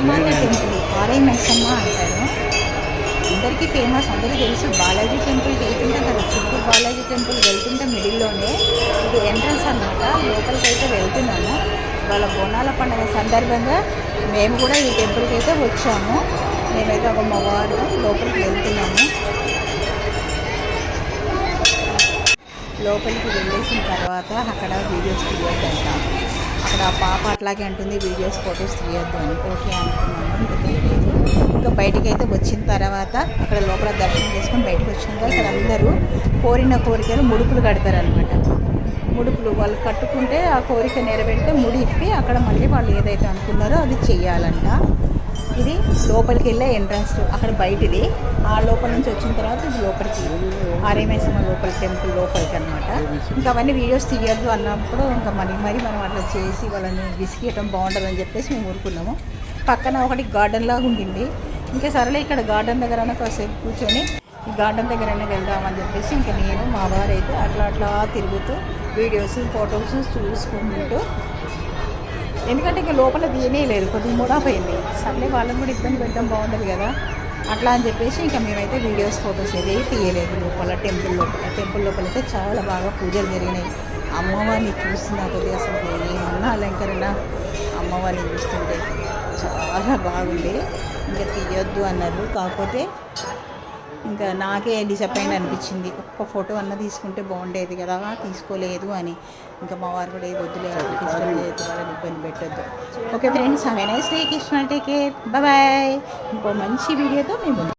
Kalimata temple ఆరే మైసమ్మ అంటారు. అందరికీ famous అందరూ తెలుసు. బాలాజీ టెంపుల్ వెళ్తుంటే కదా చుట్టూ బాలాజీ టెంపుల్ వెళ్తుంటే మిడిల్లోనే ఇది ఎంట్రన్స్ అనమాట లోపలికి అయితే వెళ్తున్నాము. వాళ్ళ బోనాల పండుగ సందర్భంగా మేము కూడా ఈ టెంపుల్కి అయితే వచ్చాము. మేమైతే ఒక మగవారు లోపలికి వెళ్తున్నాము. లోపలికి వెళ్ళేసిన తర్వాత అక్కడ వీడియోస్ తీయొద్దంట అక్కడ ఆ పాప అట్లాగే అంటుంది వీడియోస్ ఫొటోస్ తీయొద్దు అని. ఓకే అనుకున్నాను ఇంకా తీయలేదు. ఇంకా బయటికి అయితే వచ్చిన తర్వాత అక్కడ లోపల దర్శనం చేసుకొని బయటకు వచ్చినాక ఇక్కడ అందరూ కోరిన కోరికలు ముడుపులు కడతారనమాట ముడుపులు వాళ్ళు కట్టుకుంటే ఆ కోరిక నెరవేరితే ముడి ఇప్పి అక్కడ మళ్ళీ వాళ్ళు ఏదైతే అనుకున్నారో అది చేయాలంట ఇది లోపలికి వెళ్ళే ఎంట్రన్స్ అక్కడ బయటిది. ఆ లోపల నుంచి వచ్చిన తర్వాత ఇది లోపలికి ఆర్యమేసమ్మ లోపల టెంపుల్ లోపలికి అనమాట ఇంకా అవన్నీ వీడియోస్ తీయద్దు అన్నప్పుడు ఇంకా మరి మరి మనం అట్లా చేసి వాళ్ళని విసిగేయటం బాగుంటుందని చెప్పేసి మేము ఊరుకున్నాము. పక్కన ఒకటి గార్డెన్ లాగా ఉండింది. ఇంకా సరేలే ఇక్కడ గార్డెన్ దగ్గర కాసేపు కూర్చొని ఈ గార్డెన్ దగ్గరనే వెళ్దామని చెప్పేసి ఇంకా నేను మా వారు అయితే అట్లా అట్లా తిరుగుతూ వీడియోస్ ఫొటోస్ చూసుకుంటూ. ఎందుకంటే ఇంకా లోపల తీయనే కొద్దిగా మూడా పోయింది సర్లే వాళ్ళని కూడా ఇబ్బంది పెట్టడం బాగుండదు కదా. అట్లా అని చెప్పేసి ఇంకా మేమైతే వీడియోస్ ఫొటోస్ ఏది తీయలేదు లోపల టెంపుల్ లోపల. టెంపుల్ లోపల అయితే చాలా బాగా పూజలు జరిగినాయి. అమ్మవారిని చూస్తున్నా కొద్దిగా అసలు ఏమన్నా అలంకరణ అమ్మవారిని చూస్తుంటే చాలా బాగుంది. ఇంకా తీయొద్దు అన్నారు. కాకపోతే ఇంకా నాకే డిసప్పాయింట్ అనిపించింది. ఒక్క ఫోటో అన్న తీసుకుంటే బాగుండేది కదా తీసుకోలేదు అని. ఇంకా మా వారు కూడా ఏది వద్దులే ఇష్టం లేదు వాళ్ళని ఇబ్బంది పెట్టొద్దు. Okay friends have nice day Krishna take care bye ఇంకో మంచి వీడియోతో మేము